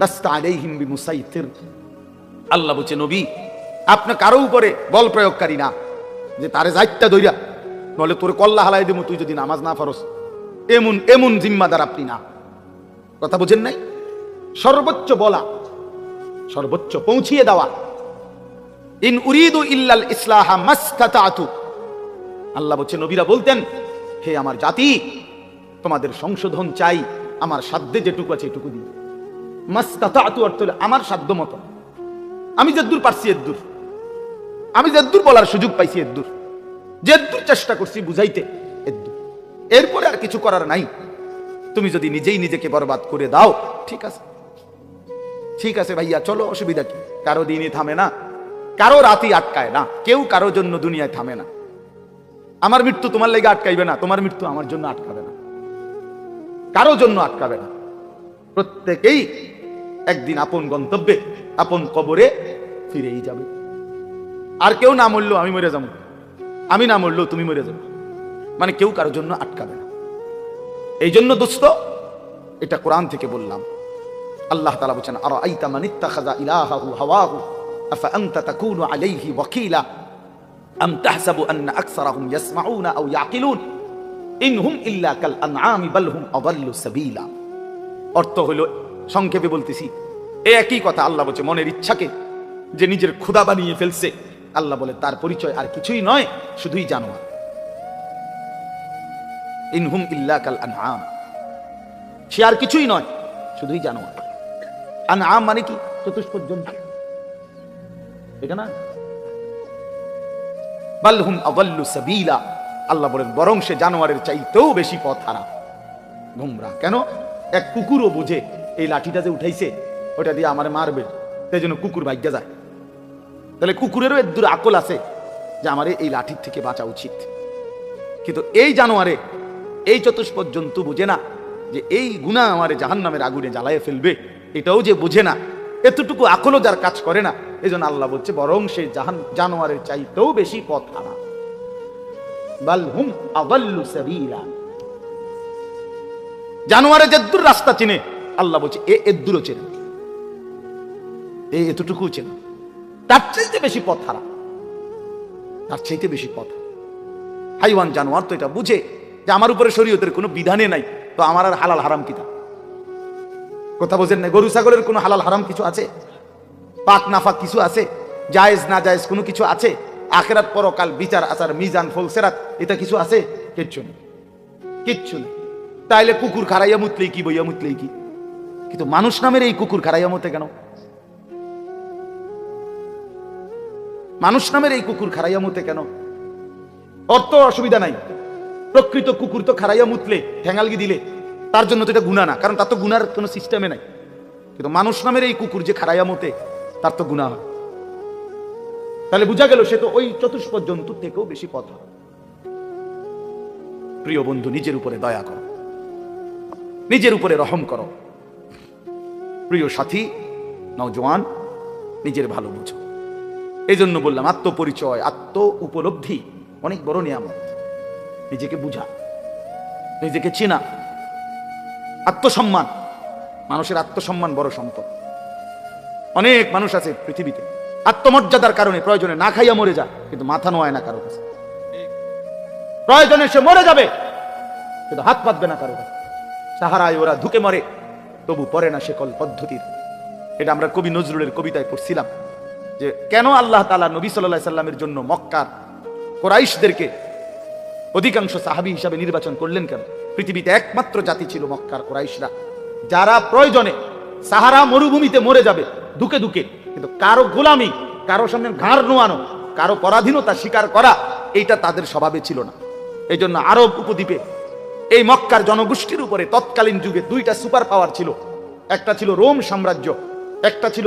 লাস্তা আলাইহিম বিমুসাইতির। আল্লাহ বলছে নবী আপনি কারও উপরে বল প্রয়োগকারী না যে তারে যাইত্যা দইরা নলে তোর কল্লা হালাই দেবো তুই যদি নামাজ না পারস এমন এমন জিম্মাদার আপনি না। কথা বুঝেন নাই? সর্বোচ্চ বলা সর্বোচ্চ পৌঁছিয়ে দেওয়া। ইন উরিদু ইল্লাল ইসলাহা মাস্তাতাতু। আল্লাহ বলছে নবীরা বলতেন হে আমার জাতি তোমাদের সংশোধন চাই আমার সাধ্যে যেটুকু আছে এটুকু দিই আমার সাধ্য মতো। আমি যেদূর পারছি এদ্দুর। আমি যেদূর বলার সুযোগ পাইছি এদ্দুর। যেদূর চেষ্টা করছি বুঝাইতে এদ্দুর। এরপরে আর কিছু করার নাই। তুমি যদি নিজেই নিজেকে বরবাদ করে দাও, ঠিক আছে। ঠিক আছে ভাইয়া, চলো, অসুবিধা কি? কারও দিনই থামে না। কারও রাতই আটকায় না। কেউ কারও জন্য দুনিয়ায় থামে না। আমার মৃত্যু তোমার লেগে আটকাইবে না। তোমার মৃত্যু আমার জন্য আটকাবে না। কারও জন্য আটকাবে না। প্রত্যেকেই একদিন আপন গন্তব্যে, আপন কবরে ফিরেই যাবে। আর কেউ না মরলো আমি মরে যাব। আমি না মরলো তুমি মরে যাবে। মানে কেউ কারোর জন্য আটকাবে না। এই জন্য দোস্ত, এটা কোরআন থেকে বললাম। আল্লাহ তালা বলছেন আর আইতা মানিত্তা খাজা ইলাহাহু হাওয়াহু, আফা আনতা তাকুনু আলাইহি ওয়াকিলা, আম তাহসাবু আন্না আকসারাহুম ইয়াসমাউনা আও ইয়াকিলুন ইনহুম ইল্লা কাল আনআমি, বাল হুম আদাল্লু সাবিলা। অর্থ হলো সংক্ষেপে বলতেছি, এ একই কথা আল্লাহ বলছে, মনের ইচ্ছাকে যে নিজের ক্ষুদা বানিয়ে ফেলছে, আল্লাহ বলে, তার পরিচয় আর কিছুই নয়, শুধুই জানোয়ার। ইনহুম ইল্লা কাল আনআম। সে আর কিছুই নয়, শুধুই জানোয়ার। আনআম মানে কি? চতুষ্পদ জন্তু। এটা না? বালহুম আদাল্লু সাবিলা। আল্লাহ বলেন, বরং সে জানোয়ারের চাইতেও বেশি পথ হারা গুমরা কেন? এক কুকুরও বুঝে এই লাঠিটা যে উঠাইছে, ওটা দিয়ে আমার মারবে। তাই জন্য কুকুর ভাগ্যা যায়। তাহলে কুকুরেরও এর দূর আকল আছে যে আমার এই লাঠির থেকে বাঁচা উচিত। কিন্তু এই জানোয়ারে, এই চতুষ্পদ জন্তু বুঝে না যে এই গুণা আমার জাহান নামের আগুনে জ্বালায় ফেলবে। এটাও যে বোঝে না, এতটুকু আকলও যার কাজ করে না এই জন্য আল্লাহ বলছে, বরং সে জাহান, জানোয়ারের চাইতেও বেশি পথ হারা। বাল হুম আদাল্লু সাবিলা। জানোয়ারে যেদূর রাস্তা চিনে, আল্লাহ বলছে, এ এদূরও চেনে এ এতটুকু চেনে তার চাইতে বেশি পথ হারা তার চাইতে বেশি পথ হাইওয়ান জানোয়ার তো এটা বুঝে যে আমার উপরে শরীয়তের কোনো বিধানে নাই, তো আমার আর হালাল হারাম কিতা কথা বোঝেন না, গরু, ছাগলের কোনো হালাল হারাম কিছু আছে? পাক, নাফাক কিছু আছে? জায়েজ না জায়েজ কোনো কিছু আছে? আখেরাত, পরকাল, বিচার, আচার, মিজান, ফলসেরাত, এটা কিছু আছে? কিচ্ছু নেই। কিচ্ছু নেই। তাইলে কুকুর খারাইয়া মুতলেই কি, বইয়া মুতলেই কি? কিন্তু মানুষ নামের এই কুকুর খারাইয়া মতে কেন? মানুষ নামের এই কুকুর খারাইয়া মুতে কেন? অর্থ অসুবিধা নাই। প্রকৃত কুকুর তো খারাইয়া মুতলে, ঠেঙ্গালগি দিলে, তার জন্য তো এটা গুণা না, কারণ তার তো গুনার কোনো সিস্টেমে নাই। কিন্তু মানুষ নামের এই কুকুর যে খারাইয়া মতে তার তো গুণা হয়। তাহলে বোঝা গেল সে তো ওই চতুষ্পদ জন্তুর থেকেও বেশি পথ প্রিয় বন্ধু, নিজের উপরে দয়া করো। নিজের উপরে রহম করো। প্রিয় সাথী, নওজোয়ান, নিজের ভালো বুঝো। এই জন্য বললাম, আত্মপরিচয় আত্ম উপলব্ধি অনেক বড় নিয়ামত। নিজেকে বুঝা, নিজেকে চেনা। আত্মসম্মান, মানুষের আত্মসম্মান বড় সম্পদ। অনেক মানুষ আছে পৃথিবীতে, আত্মমর্যাদার কারণে প্রয়োজনে না খাইয়া মরে যায়, কিন্তু মাথা নোয়ায় না কারও কাছে। প্রয়োজনে সে মরে যাবে, কিন্তু হাত পাতবে না কারও কাছে। সাহারায় ওরা ধুকে মরে। তবু পরে না সে কল পদ্ধতির। এটা আমরা কবি নজরুলের কবিতায় পড়ছিলাম যে কেন আল্লাহ তালা নবী সাল্লাহ সাল্লামের জন্য মক্কার কোরাইশদেরকে অধিকাংশ সাহাবি হিসাবে নির্বাচন করলেন কেন? পৃথিবীতে একমাত্র জাতি ছিল মক্কার কোরাইশরা। যারা প্রয়োজনে সাহারা মরুভূমিতে মরে যাবে দুকে দুকে কিন্তু কারও গোলামি, কারও সামনে ঘাড় নোয়ানো, কারও পরাধীনতা স্বীকার করা, এইটা তাদের স্বভাবে ছিল না। এই জন্য আরব উপদ্বীপে এই মক্কার জনগোষ্ঠীর উপরে তৎকালীন যুগে দুইটা সুপার পাওয়ার ছিল। একটা ছিল রোম সাম্রাজ্য, একটা ছিল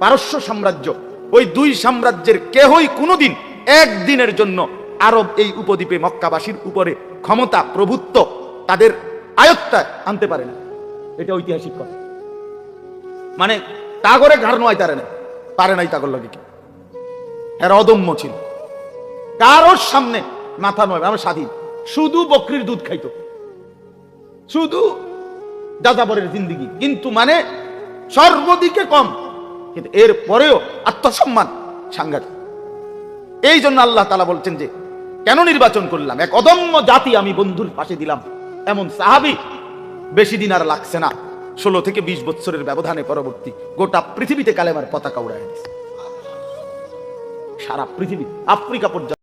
পারস্য সাম্রাজ্য। ওই দুই সাম্রাজ্যের কেহই কোনোদিন একদিনের জন্য আরব এই উপদ্বীপে মক্কাবাসীর উপরে ক্ষমতা, প্রভুত্ব, তাদের আয়ত্তায় আনতে পারে না। এটা ঐতিহাসিক কথা। মানে তাগরে ঘাড় নয় তারে না, পারে নাই তাগর লাগে কি এরা অদম্য ছিল। কারোর সামনে মাথা নয়, আমরা স্বাধীন। শুধু বকরির দুধ খাইতো। শুধু যাযাবরের জিন্দিগি, কিন্তু মানে সর্বদিকে কম। কিন্তু এর পরেও আত্মসম্মান সাংঘাতিক। এই জন্য আল্লাহ তালা বলছেন যে, কেন নির্বাচন করলাম? এক অদম্য জাতি আমি বন্ধুর পাশে দিলাম। এমন সাহাবি বেশি দিন আর লাগছে না। ষোলো থেকে বিশ বছরের ব্যবধানে পরবর্তী গোটা পৃথিবীতে কালেমার পতাকা উড়ায় সারা পৃথিবী, আফ্রিকা পর্যন্ত।